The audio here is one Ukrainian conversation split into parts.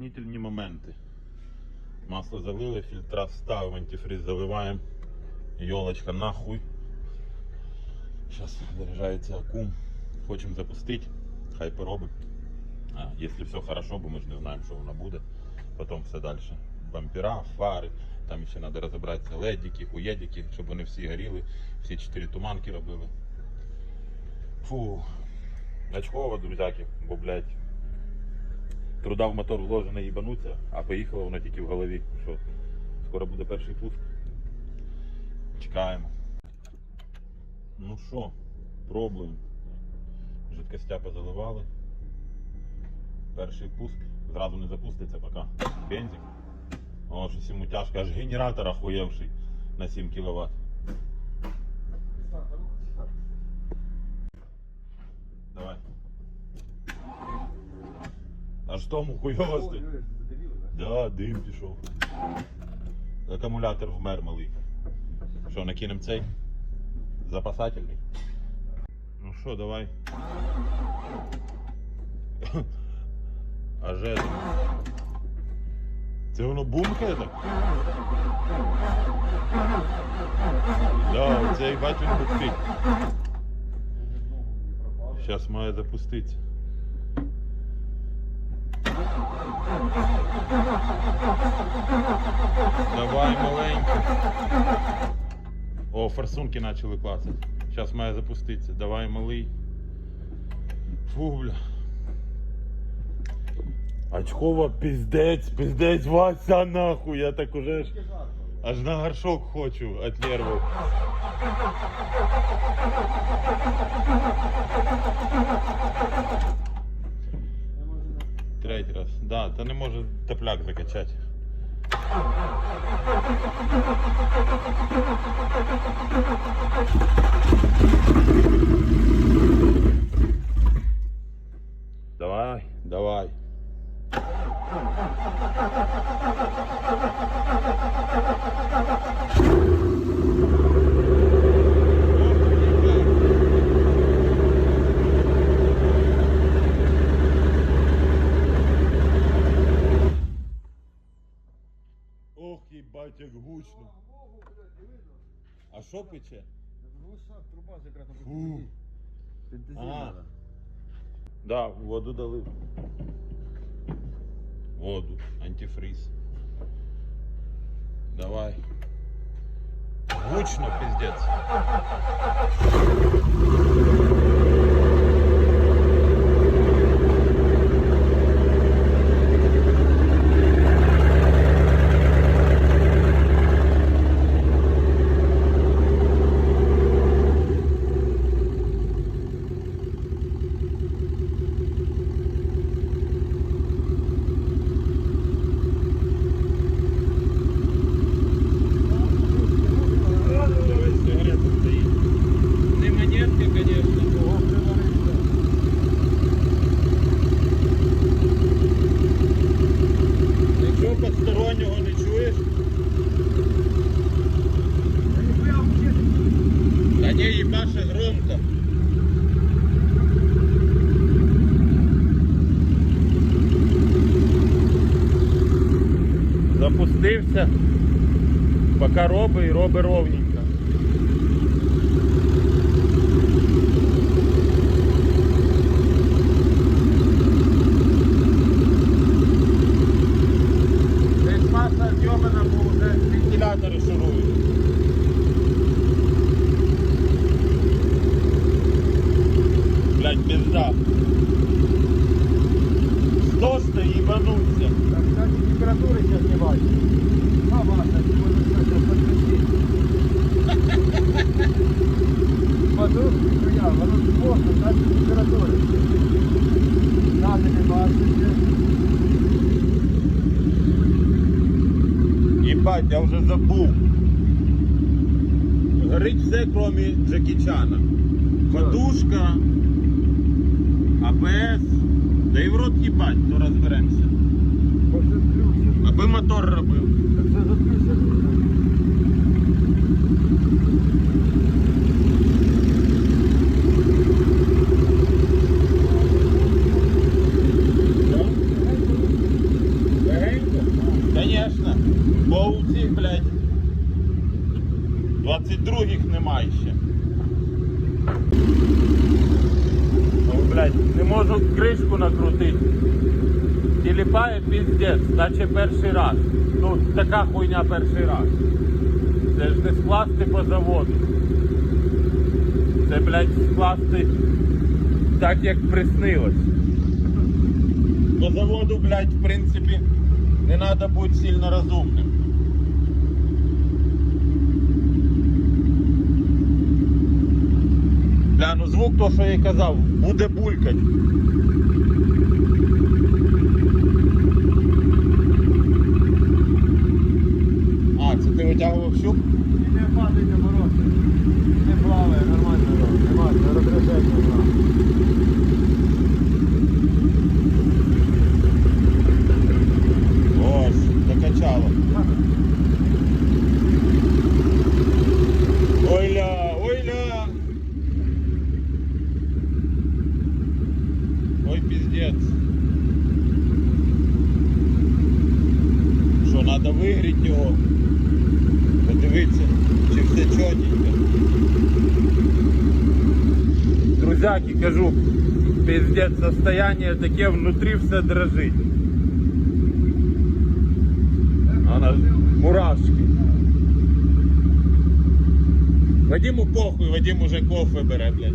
дополнительні моменти. Масло залили, фільтра вставив, антифриз заливаємо. Йолочка нахуй. Зараз заряджається акум. Хочемо запустити. Хай поробить. Якщо все хорошо, бо ми ж не знаємо, що воно буде. Потім все далі. Бампера, фари. Там ще треба розібратися ледики, хуєдики, щоб вони всі горіли, всі чотири туманки робили. Фу. Очково, друзяки, бо, блядь, труда в мотор вложено їбануться, а поїхало воно тільки в голові. Що скоро буде перший пуск. Чекаємо. Ну що, пробуємо. Жидкостя позаливали. Перший пуск. Зразу не запуститься поки. Бензик. О, щось йому тяжко, аж генератор охуєвший на 7 кВт. Давай. Аж тому хуйовости. Да, дим пішов. Акумулятор вмер малий. Що, накинем цей? Запасательний. Ну що, давай. А же. Це воно бумкає так? Да, цей він бухтить. Зараз має запуститися. Давай маленько. О, форсунки почали клацати. Зараз має запуститися. Давай малий. Фу, бля. Очкова пиздець, пиздець, Вася нахуй, я так уже ж аж на горшок хочу от нервів. Третій раз. Да, та не може тепляк закачати. Давай, Пече? Труба Фу. А. Да, воду дали. Воду, антифриз. Давай. Гучно, пиздец. Запустився, поки робить і робить ровненько. Десь маса зйомана, бо вже вентилятори шурують. Блять, пизда. Сто-то їбануться. Так, температуры сейчас не бачу. А, Маша, ты можешь сейчас подключить. Подушки, что я, воно просто, кстати, температури. Надо не бачити. Їбать, я вже забув. Горить все, крім Джекі Чана. Подушка, АБС. Да і в рот їбать, то розберемося. Аби мотор робив. Заключено. Бо у цих, блядь, 22-х немає ще. Ой, блядь, не можу кришку накрутити. Тіліпає піздець, наче перший раз. Ну, така хуйня перший раз. Це ж не скласти по заводу. Це, блядь, скласти так, як приснилось. По заводу, блядь, в принципі, не треба бути сильно розумним. Бля, ну звук то, що я й казав, буде булькать. А, це ти витягував щуп? І не падайте морози. Не плаває, нормально робить. Немає, не розрядження. Ось, докачало. Ойля, ойля. Ой, пиздец. Що, треба Подивитися, чи все чотенько. Друзяки, кажу, пиздец, состояние таке, внутрі все дрожить. Она мурашки. Вадиму похуй, Вадим уже кофе бере, блядь.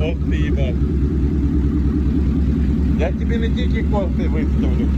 Ох ти їбать. Я тобі не тільки кофти виставлю.